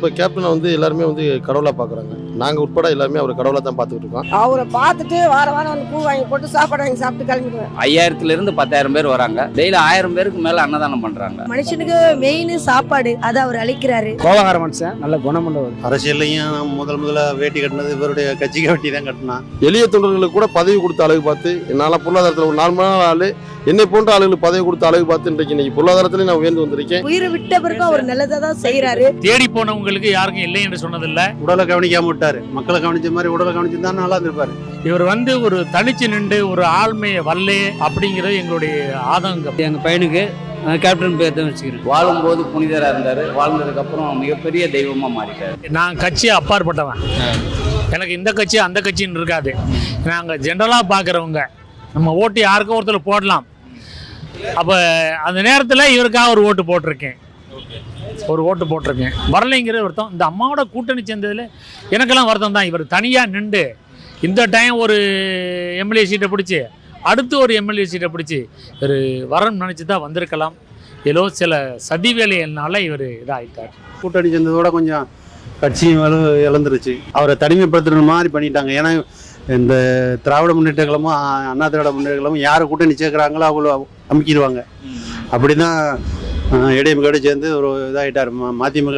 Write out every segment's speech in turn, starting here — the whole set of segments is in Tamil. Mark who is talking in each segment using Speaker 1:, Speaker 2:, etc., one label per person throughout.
Speaker 1: இப்போ கேப்டனை வந்து எல்லாருமே வந்து கடவுளாக பார்க்குறாங்க. நாங்கள் உட்பட எல்லாருமே அவர் கடவுளாக தான் பார்த்துக்கிட்டு இருக்கோம்.
Speaker 2: அவரை பார்த்துட்டு வார வாரம் வந்து பூ வாங்கி போட்டு சாப்பாடு வாங்கி சாப்பிட்டு கிளம்பிடுவேன்.
Speaker 3: ஐயாயிரத்துல இருந்து பத்தாயிரம் பேர் வராங்க. டெய்லி ஆயிரம் பேருக்கு மேல அன்னதானம் பண்றாங்க.
Speaker 4: மனுஷனுக்கு மெயின் சாப்பாடு அதை அவர் அளிக்கிறாரு.
Speaker 5: கோபகார மனுஷன் நல்ல குணமுள்ளவர்.
Speaker 6: அரசியல்லையும் முதல் முதல்ல வேட்டி கட்டினது இவருடைய கட்சிக்கு வேட்டி தான் கட்டினான்.
Speaker 1: எளிய தொண்டர்களுக்கு கூட பதவி கொடுத்த அழகு பார்த்து என்னால் பொருளாதாரத்தில் ஒரு நார்மலான ஆள் என்னை போன்ற ஆளுகளுக்கு பதவி கொடுத்த அழகு பார்த்து இன்றைக்கு இன்னைக்கு பொருளாதாரத்திலையும் நான் உயர்ந்து வந்திருக்கேன்.
Speaker 4: உயிரை விட்ட பிறகு அவர் நல்லதை தான் செய்யறாரு
Speaker 7: தேடி போனவங்களுக்கு யாருக்கும் இல்லை என்று சொன்னதில்ல.
Speaker 6: உடலை கவனிக்காம விட்டாரு. மக்களை கவனிச்ச மாதிரி உடலை கவனிச்சிருந்தா நல்லா இருந்திருப்பாரு.
Speaker 7: இவர் வந்து ஒரு தனிச்சு நின்று ஒரு ஆள்மையை வல்லே அப்படிங்கிறது எங்களுடைய ஆதங்கம்.
Speaker 5: எங்க பையனுக்கு கேப்டன் பேர் தான் வச்சுக்கிறேன்.
Speaker 3: வாழும்போது புனிதரா இருந்தாரு. வாழ்ந்ததுக்கு அப்புறம் மிகப்பெரிய தெய்வமா மாறிட்டாரு.
Speaker 7: நான் கட்சியை அப்பாற்பட்டவன். எனக்கு இந்த கட்சி அந்த கட்சின்னு இருக்காது. நாங்கள் ஜென்ரலாக பார்க்குறவங்க நம்ம ஓட்டு யாருக்கும் ஒருத்தர் போடலாம். அப்போ அந்த நேரத்தில் இவருக்காக ஒரு ஓட்டு போட்டிருக்கேன். ஒரு ஓட்டு போட்டிருக்கேன். வரலைங்கிற வருத்தம் இந்த அம்மாவோட கூட்டணி சேர்ந்ததில் எனக்கெல்லாம் வருத்தம் தான். இவர் தனியாக நின்று இந்த டைம் ஒரு எம்எல்ஏ சீட்டை பிடிச்சி அடுத்து ஒரு எம்எல்ஏ சீட்டை பிடிச்சி இவர் வரன்னு நினச்சி தான் வந்திருக்கலாம். ஏதோ சில சதி வேலையினால இவர் இதாகிட்டார்
Speaker 6: கூட்டணி சேர்ந்ததோட கொஞ்சம் கட்சியும் வலு இழந்துருச்சு. அவரை தனிமைப்படுத்துற மாதிரி பண்ணிட்டாங்க. ஏன்னா இந்த திராவிட முன்னேற்ற கழகமும் அண்ணா திராவிட முன்னேற்ற கழகமும் யாரை கூட்டணி சேர்க்குறாங்களோ அவங்கள அமுக்கிடுவாங்க. அப்படிதான் இடைமுகோடு சேர்ந்து ஒரு இதாகிட்டார் மதிமுக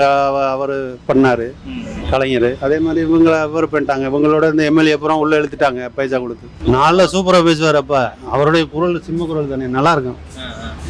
Speaker 6: அவர் பண்ணார். கலைஞர். அதே மாதிரி இவங்கள அவர் பண்ணிட்டாங்க. இவங்களோட இந்த எம்எல்ஏ அப்புறம் உள்ளே எழுத்துட்டாங்க பைசா கொடுத்து. நல்லா சூப்பராக பேசுவார் அப்போ. அவருடைய குரல் சிம்ம குரல் தானே. நல்லா இருக்கும்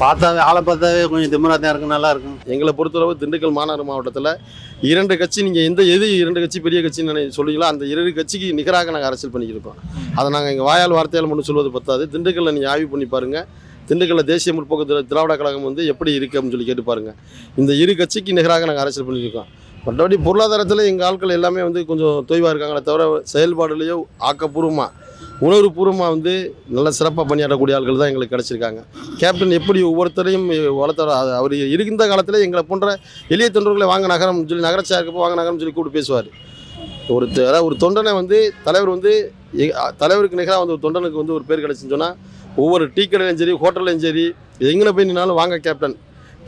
Speaker 6: பார்த்தாவே ஆளை பார்த்தாவே கொஞ்சம் திமிரா தான் இருக்கும் நல்லா இருக்கும்
Speaker 1: எங்களை பொறுத்தளவு திண்டுக்கல் மாநகர மாவட்டத்தில் இரண்டு கட்சி நீங்கள் எந்த எது இரண்டு கட்சி பெரிய கட்சின்னு நினை- அந்த இரண்டு கட்சிக்கு நிகராக நாங்கள் அரசியல் பண்ணிக்கிருக்கோம் அதை நாங்கள் எங்கள் வாயால் வார்த்தையால் மட்டும் சொல்வது பத்தாது. திண்டுக்கல்ல நீங்கள் ஆய்வு பண்ணி பாருங்கள் திண்டுக்கல்ல தேசிய முற்போக்கு திராவிட கழகம் வந்து எப்படி இருக்குது அப்படின்னு சொல்லி கேட்டு பாருங்கள் இந்த இரு கட்சிக்கு நிகராக நாங்கள் அரசியல் பண்ணியிருக்கோம் மற்றபடி பொருளாதாரத்தில் எங்கள் ஆட்கள் எல்லாமே வந்து கொஞ்சம் தொய்வாக இருக்காங்களே தவிர செயல்பாடுலேயோ ஆக்கப்பூர்வமாக உணர்வுபூர்வமாக வந்து நல்ல சிறப்பாக பணியாற்றக்கூடிய ஆட்கள் தான் எங்களுக்கு கிடச்சிருக்காங்க. கேப்டன் எப்படி ஒவ்வொருத்தரையும் வளர்த்தாரோ அவர் இருந்த காலத்தில் எங்களை போன்ற எளிய தொண்டர்களை வாங்க நகரம் சொல்லி நகரச்சாருக்கு வாங்க நகரம் சொல்லி கூப்பிட்டு பேசுவார். ஒரு அதாவது ஒரு தொண்டனை வந்து தலைவர் வந்து தலைவருக்கு நிகராக வந்து ஒரு தொண்டனுக்கு வந்து ஒரு பேர் கிடச்சுன்னு சொன்னால் ஒவ்வொரு டீ கடையிலும் சரி ஹோட்டல்லையும் சரி எங்கே போய் நின்னாலும் வாங்க கேப்டன்.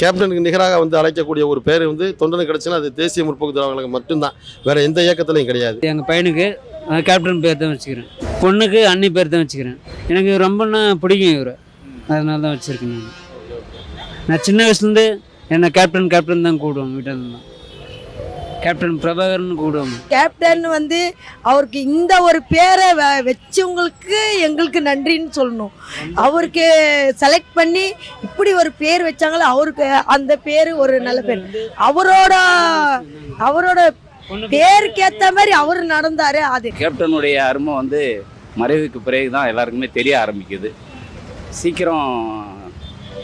Speaker 1: கேப்டனுக்கு நிகராக வந்து அழைக்கக்கூடிய ஒரு பேர் வந்து தொண்டனுக்கு கிடச்சுன்னா அது தேசிய முற்போக்கு திராவிடங்களுக்கு மட்டும்தான். வேறு எந்த இயக்கத்துலையும் கிடையாது.
Speaker 5: எங்கள் பையனுக்கு கேப்டன் பேர் தான் வச்சுக்கிறேன். பொண்ணுக்கு அண்ணி பேர் தான் வச்சுக்கிறேன். எனக்கு ரொம்பன்னா பிடிக்கும் இவரை. அதனால தான் வச்சுருக்கேன் நான். நான் சின்ன வயசுலேருந்து என்னை கேப்டன் கேப்டன் தான் கூடுவோம் வீட்டில் தான். கேப்டன் பிரபாகரன் கூப்பிடுவாங்க
Speaker 4: கேப்டன் வந்து அவருக்கு இந்த ஒரு பேரை வச்சவங்களுக்கு எங்களுக்கு நன்றின்னு சொல்லணும். அவருக்கு செலக்ட் பண்ணி இப்படி ஒரு பேர் வச்சாங்களோ அவருக்கு அந்த பேர் ஒரு நல்ல பேர். அவரோட அவரோட பேருக்கு ஏத்த மாதிரி அவர் நடந்தாரு அது.
Speaker 3: கேப்டனுடைய அருமை வந்து மறைவுக்கு பிறகு தான் எல்லாருக்குமே தெரிய ஆரம்பிக்குது. சீக்கிரம்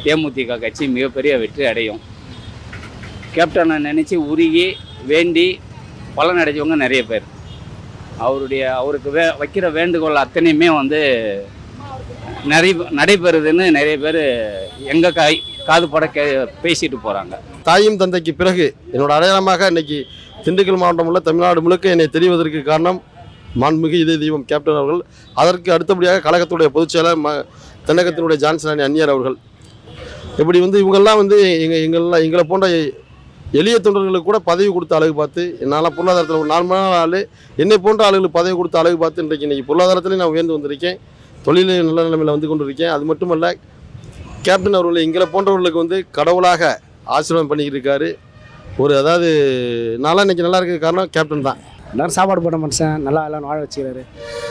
Speaker 3: தேமுதிக கட்சி மிகப்பெரிய வெற்றி அடையும். கேப்டனை நினச்சி உருகி வேண்டி பலன் அடைஞ்சவங்க நிறைய பேர். அவருடைய அவருக்கு வே வைக்கிற வேண்டுகோள் அத்தனையுமே வந்து நிறைய நடைபெறுதுன்னு நிறைய பேர் எங்கள் காய் காதுபட கே பேசிட்டு போகிறாங்க
Speaker 1: தாயும் தந்தைக்கு பிறகு என்னோட அடையாளமாக இன்னைக்கு திண்டுக்கல் மாவட்டம் உள்ள தமிழ்நாடு முழுக்க என்னை தெரிவதற்கு காரணம் மாண்புமிகு இதய தெய்வம் கேப்டன் அவர்கள். அதற்கு அடுத்தபடியாக கழகத்துடைய பொதுச்செயலர் ம தென்னகத்தினுடைய ஜான்சன் அணி அந்நியர் அவர்கள். இப்படி வந்து இவங்கெல்லாம் வந்து எங்கள் எங்கள்லாம் எங்களை போன்ற எளிய தொண்டர்களுக்கு கூட பதவி கொடுத்த அழகு பார்த்து என்னால் பொருளாதாரத்தில் ஒரு நார்மலான ஆள் என்னை போன்ற ஆளுகளுக்கு பதவி கொடுத்த அழகு பார்த்து இன்றைக்கு இன்றைக்கி பொருளாதாரத்திலையும் நான் உயர்ந்து வந்திருக்கேன். தொழிலையும் நல்ல நிலைமையில் வந்து கொண்டிருக்கேன். அது மட்டுமல்ல கேப்டன் அவர்கள் எங்களை போன்றவர்களுக்கு வந்து கடவுளாக ஆசீர்வாதம் பண்ணிக்கிட்டு இருக்காரு ஒரு அதாவது நல்லா இன்றைக்கி நல்லா இருக்க காரணம் கேப்டன் தான்.
Speaker 5: எல்லாரும் சாப்பாடு போட்ட மனுஷன் நல்லா எல்லாம் வாழ வச்சுக்கிறாரு.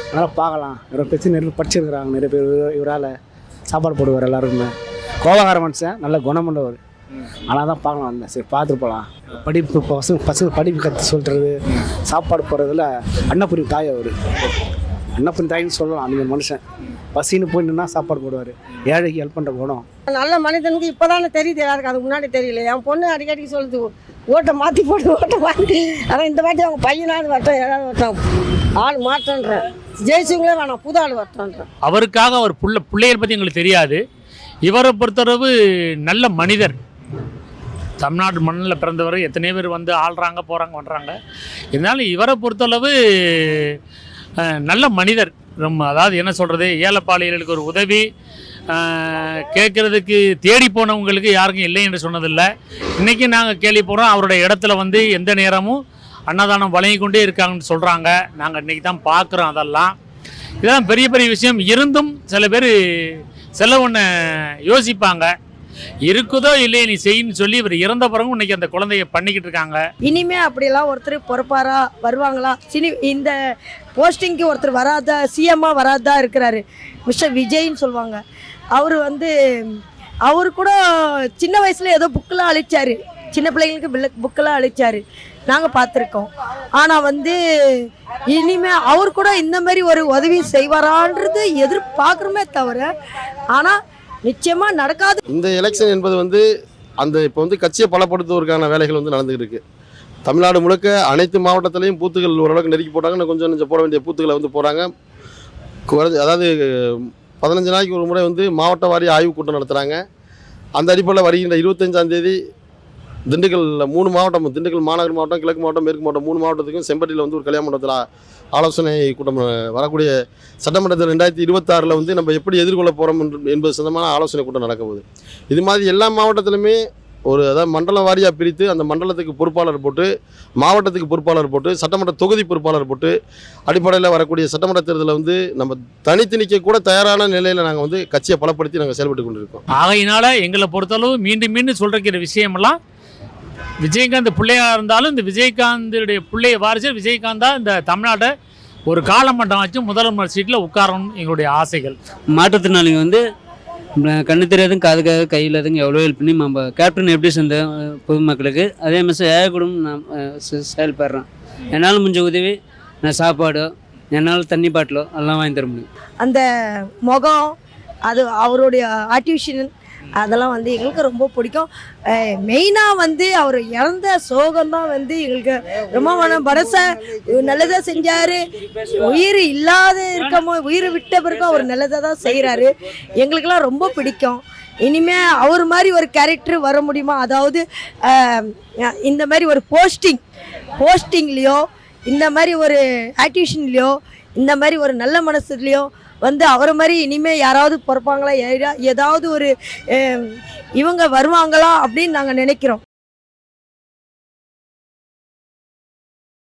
Speaker 5: அதனால் பார்க்கலாம். இவரை பிரச்சனை நிறைய படிச்சிருக்கிறாங்க நிறைய பேர் இவரால் சாப்பாடு போடுவார் எல்லாருக்குமே. கோபகார மனுஷன் நல்ல குணமுள்ளவர்.
Speaker 8: ஆனால் தான் பார்க்கலாம் வந்தேன் சரி பார்த்துட்டு போகலாம் படிப்பு பசங்க பசங்க படிப்பு கற்று சொல்கிறது சாப்பாடு போடுறதுல அன்னபுரி தாய் அவர். அன்னபுரி தாய்னு சொல்லலாம் அந்த மனுஷன். பசின்னு போய் நின்னா சாப்பாடு போடுவார். ஏழைக்கு ஹெல்ப் பண்ணுற குணம்.
Speaker 2: நல்ல மனிதனுக்கு இப்போதானே தெரியுது யாருக்கு அதுக்கு முன்னாடி தெரியல. என் பொண்ணு அடிக்கடி சொல்லுது ஓட்டை மாற்றி போட்டு ஓட்டை மாற்றி ஆனால் இந்த வாட்டி அவங்க பையனாவது வரட்டும் ஏதாவது வரட்டும். ஆள் மாற்றன்றேன் ஜெயிச்சவங்களே வேணாம் புது ஆள் வரட்டோன்றேன்
Speaker 7: அவருக்காக அவர் புள்ள பிள்ளைகள் பற்றி எங்களுக்கு தெரியாது. இவரை பொறுத்தளவு நல்ல மனிதர். தமிழ்நாடு மண்ணில் பிறந்தவர் எத்தனை பேர் வந்து ஆள்றாங்க போகிறாங்க பண்ணுறாங்க இருந்தாலும் இவரை பொறுத்தளவு நல்ல மனிதர். ரொம்ப அதாவது என்ன சொல்கிறது ஏழைப்பாளையர்களுக்கு ஒரு உதவி கேட்குறதுக்கு தேடி போனவங்களுக்கு யாருக்கும் இல்லை என்று சொன்னதில்லை. இன்றைக்கி நாங்கள் கேள்வி போகிறோம் அவருடைய இடத்துல வந்து எந்த நேரமும் அன்னதானம் வழங்கி கொண்டே இருக்காங்கன்னு சொல்கிறாங்க நாங்கள் இன்றைக்கி தான் பார்க்குறோம் அதெல்லாம். இதெல்லாம் பெரிய பெரிய விஷயம். இருந்தும் சில பேர் செல்ல ஒன்று யோசிப்பாங்க. இருக்குதோ இல்லையே நீ செய்யின்னு சொல்லி இவர் இறந்த பிறகு இன்னைக்கு அந்த குழந்தைய பண்ணிக்கிட்டு இருக்காங்க.
Speaker 4: இனிமே அப்படியெல்லாம் ஒருத்தர் பொறுப்பாரா வருவாங்களா? சினி இந்த போஸ்டிங்க்கு ஒருத்தர் வராதா சிஎம்மாக வராதா இருக்கிறாரு. மிஸ்டர் விஜய்ன்னு சொல்லுவாங்க. அவர் வந்து அவர் கூட சின்ன வயசில் ஏதோ புக்கெலாம் அழிச்சாரு. சின்ன பிள்ளைங்களுக்கு பிள்ளை புக்கெல்லாம் அழிச்சாரு. நாங்கள் பார்த்துருக்கோம். ஆனால் வந்து இனிமே அவர் கூட இந்த மாதிரி ஒரு உதவி செய்வாரான்றது எதிர்பார்க்குறோமே தவிர ஆனால் நிச்சயமாக நடக்காது.
Speaker 1: இந்த எலெக்ஷன் என்பது வந்து அந்த இப்போ வந்து கட்சியை பலப்படுத்துவதற்கான வேலைகள் வந்து நடந்துகிட்டு இருக்கு. தமிழ்நாடு முழுக்க அனைத்து மாவட்டத்திலையும் பூத்துகள் ஓரளவுக்கு நெருக்கி போட்டாங்க கொஞ்சம் கொஞ்சம் போட வேண்டிய பூத்துக்களை வந்து போகிறாங்க அதாவது பதினஞ்சு நாளைக்கு ஒரு முறை வந்து மாவட்ட வாரி ஆய்வுக் கூட்டம் நடத்துகிறாங்க அந்த அடிப்படையில் வருகின்ற இருபத்தஞ்சாம் தேதி திண்டுக்கல்ல மூணு மாவட்டம் திண்டுக்கல் மாநகர் மாவட்டம் கிழக்கு மாவட்டம் மேற்கு மாவட்டம் மூணு மாவட்டத்துக்கும் செம்பட்டியில் வந்து ஒரு கல்யாண மண்டபத்தில் ஆலோசனை கூட்டம் வரக்கூடிய சட்டமன்றத்தில் ரெண்டாயிரத்தி இருபத்தாறில் வந்து நம்ம எப்படி எதிர்கொள்ள போகிறோம் என்பது சொந்தமான ஆலோசனை கூட்டம் நடக்க போகுது. இது மாதிரி எல்லா மாவட்டத்திலுமே ஒரு அதாவது மண்டலம் வாரியாக பிரித்து அந்த மண்டலத்துக்கு பொறுப்பாளர் போட்டு மாவட்டத்துக்கு பொறுப்பாளர் போட்டு சட்டமன்ற தொகுதி பொறுப்பாளர் போட்டு அடிப்படையில் வரக்கூடிய சட்டமன்ற தேர்தலில் வந்து நம்ம தனித்து நிற்க கூட தயாரான நிலையில் நாங்கள் வந்து கட்சியை பலப்படுத்தி நாங்கள் செயல்பட்டு கொண்டிருக்கோம்.
Speaker 7: ஆகையினால எங்களை பொறுத்தளவு மீண்டும் மீண்டும் சொல்கிற விஷயமெல்லாம் விஜயகாந்த் பிள்ளையா இருந்தாலும் இந்த விஜயகாந்துடைய பிள்ளைய வாரிசு விஜயகாந்த் தான் இந்த தமிழ்நாட்டை ஒரு காலமட்டம் வச்சு முதலமைச்சர் சீட்டில் உட்காரணும் எங்களுடைய ஆசைகள்.
Speaker 5: மாற்றுத்திறனாளிங்க வந்து கண்ணு தெரியாதுங்க காது காது கை இல்லாதவங்க எவ்வளோ ஹெல்ப் பண்ணி நம்ம கேப்டன் எப்படி செஞ்ச அஹ், பொதுமக்களுக்கு அதே மாதிரி ஏழை குடும்பம் நான் செயல்படுறேன் என்னால் முடிஞ்ச உதவி நான் சாப்பாடோ என்னால் தண்ணி பாட்டிலோ எல்லாம் வாங்கி தர முடியும்.
Speaker 4: அந்த முகம் அது அவருடைய ஆர்டிஃபிஷியல் அதெல்லாம் வந்து எங்களுக்கு ரொம்ப பிடிக்கும். மெயினாக வந்து அவர் இறந்த சோகம்தான் வந்து எங்களுக்கு ரொம்ப மன மனச நல்லதாக செஞ்சார். உயிர் இல்லாத இருக்கமோ உயிர் விட்ட பிறகு அவர் நல்லதாக தான் செய்கிறாரு எங்களுக்கெல்லாம் ரொம்ப பிடிக்கும். இனிமே அவர் மாதிரி ஒரு கேரக்டர் வர முடியுமா? அதாவது இந்த மாதிரி ஒரு போஸ்டிங் போஸ்டிங்லேயோ இந்த மாதிரி ஒரு ஆக்டிவிஷன்லேயோ இந்த மாதிரி ஒரு நல்ல மனசுலையோ வந்து அவரை மாதிரி இனிமே யாராவது பிறப்பாங்களா? ஏதாவது ஒரு இவங்க வருவாங்களா அப்படின்னு நாங்கள் நினைக்கிறோம்.